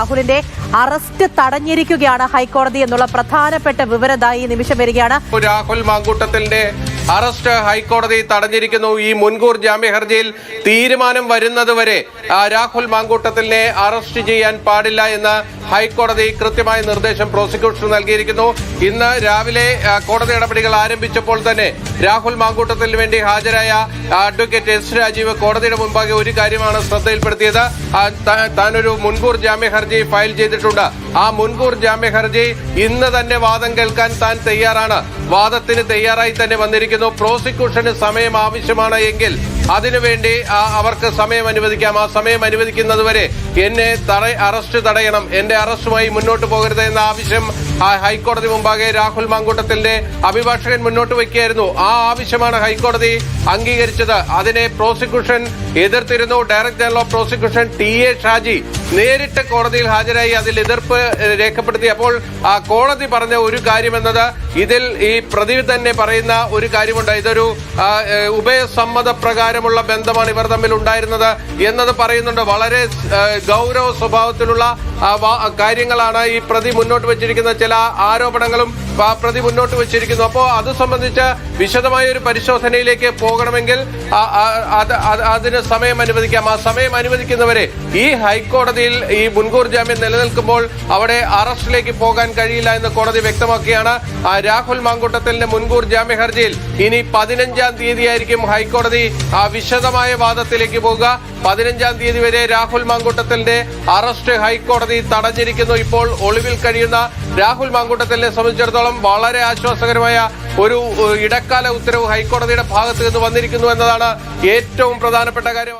രാഹുലിന്റെ അറസ്റ്റ് തടഞ്ഞിരിക്കുകയാണ് ഹൈക്കോടതി എന്നുള്ള പ്രധാനപ്പെട്ട വിവരതായി നിമിഷം വരികയാണ്. രാഹുൽ മാങ്കൂട്ടത്തിന്റെ അറസ്റ്റ് ഹൈക്കോടതി തടഞ്ഞിരിക്കുന്നു. ഈ മുൻകൂർ ജാമ്യ ഹർജിയിൽ തീരുമാനം വരുന്നതുവരെ രാഹുൽ മാങ്കൂട്ടത്തിനെ അറസ്റ്റ് ചെയ്യാൻ പാടില്ല എന്ന് ഹൈക്കോടതി കൃത്യമായ നിർദ്ദേശം പ്രോസിക്യൂഷന് നൽകിയിരിക്കുന്നു. ഇന്ന് രാവിലെ കോടതി നടപടികൾ ആരംഭിച്ചപ്പോൾ തന്നെ രാഹുൽ മാങ്കൂട്ടത്തിന് വേണ്ടി ഹാജരായ അഡ്വക്കേറ്റ് എസ് രാജീവ് കോടതിയുടെ മുമ്പാകെ ഒരു കാര്യമാണ് ശ്രദ്ധയിൽപ്പെടുത്തിയത്. താനൊരു മുൻകൂർ ജാമ്യ ഹർജി ഫയൽ ചെയ്തിട്ടുണ്ട്. ആ മുൻകൂർ ജാമ്യ ഹർജി ഇന്ന് തന്നെ വാദം കേൾക്കാൻ താൻ തയ്യാറാണ്. വാദത്തിന് തയ്യാറായി തന്നെ വന്നിരിക്കുന്നു. പ്രോസിക്യൂഷന് സമയം ആവശ്യമാണ് എങ്കിൽ അതിനുവേണ്ടി അവർക്ക് സമയം അനുവദിക്കാം. ആ സമയം അനുവദിക്കുന്നതുവരെ എന്നെ തട അറസ്റ്റ് തടയണം. എന്റെ അറസ്റ്റുമായി മുന്നോട്ട് പോകരുത് എന്ന ആവശ്യം ഹൈക്കോടതി മുമ്പാകെ രാഹുൽ മാങ്കൂട്ടത്തിന്റെ അഭിഭാഷകൻ മുന്നോട്ട് വയ്ക്കുകയായിരുന്നു. ആ ആവശ്യമാണ് ഹൈക്കോടതി അംഗീകരിച്ചത്. അതിനെ prosecution എതിർത്തിരുന്നു. Director general of prosecution T A Shaji നേരിട്ട് കോടതിയിൽ ഹാജരായി അതിൽ എതിർപ്പ് രേഖപ്പെടുത്തി. അപ്പോൾ ആ കോടതി പറഞ്ഞ ഒരു കാര്യമെന്നത് ഇതിൽ ഈ പ്രതി തന്നെ പറയുന്ന ഒരു കാര്യമുണ്ട്. ഇതൊരു ഉഭയസമ്മത പ്രകാരമുള്ള ബന്ധമാണ് ഇവർ തമ്മിൽ ഉണ്ടായിരുന്നത് എന്നത് പറയുന്നുണ്ട്. വളരെ ഗൗരവ സ്വഭാവത്തിലുള്ള കാര്യങ്ങളാണ് ഈ പ്രതി മുന്നോട്ട് വെച്ചിരിക്കുന്ന ചില ആരോപണങ്ങളും പ്രതി മുന്നോട്ട് വെച്ചിരിക്കുന്നു. അപ്പോൾ അത് സംബന്ധിച്ച വിശദമായ ഒരു പരിശോധനയിലേക്ക് പോകണമെങ്കിൽ അതിന് സമയം അനുവദിക്കാം. ആ സമയം അനുവദിക്കുന്നവരെ ഈ ഹൈക്കോടതിയിൽ ഈ മുൻകൂർ ജാമ്യം നിലനിൽക്കുമ്പോൾ അവിടെ അറസ്റ്റിലേക്ക് പോകാൻ കഴിയില്ല എന്ന് കോടതി വ്യക്തമാക്കിയാണ് രാഹുൽ മാങ്കൂട്ടത്തലിന്റെ മുൻകൂർ ജാമ്യ ഹർജിയിൽ ഇനി പതിനഞ്ചാം തീയതിയായിരിക്കും ഹൈക്കോടതി ആ വിശദമായ വാദത്തിലേക്ക് പോകുക പതിനഞ്ചാം തീയതി വരെ രാഹുൽ മാങ്കൂട്ടത്തലിന്റെ അറസ്റ്റ് ഹൈക്കോടതി തടഞ്ഞിരിക്കുന്നു. ഇപ്പോൾ ഒളിവിൽ കഴിയുന്ന രാഹുൽ മാങ്കൂട്ടത്തലിനെ സംബന്ധിച്ചിടത്തോളം വളരെ ആശ്വാസകരമായ ഒരു ഇടക്കാല ഉത്തരവ് ഹൈക്കോടതിയുടെ ഭാഗത്ത് നിന്ന് വന്നിരിക്കുന്നു എന്നതാണ് ഏറ്റവും പ്രധാനപ്പെട്ട കാര്യം.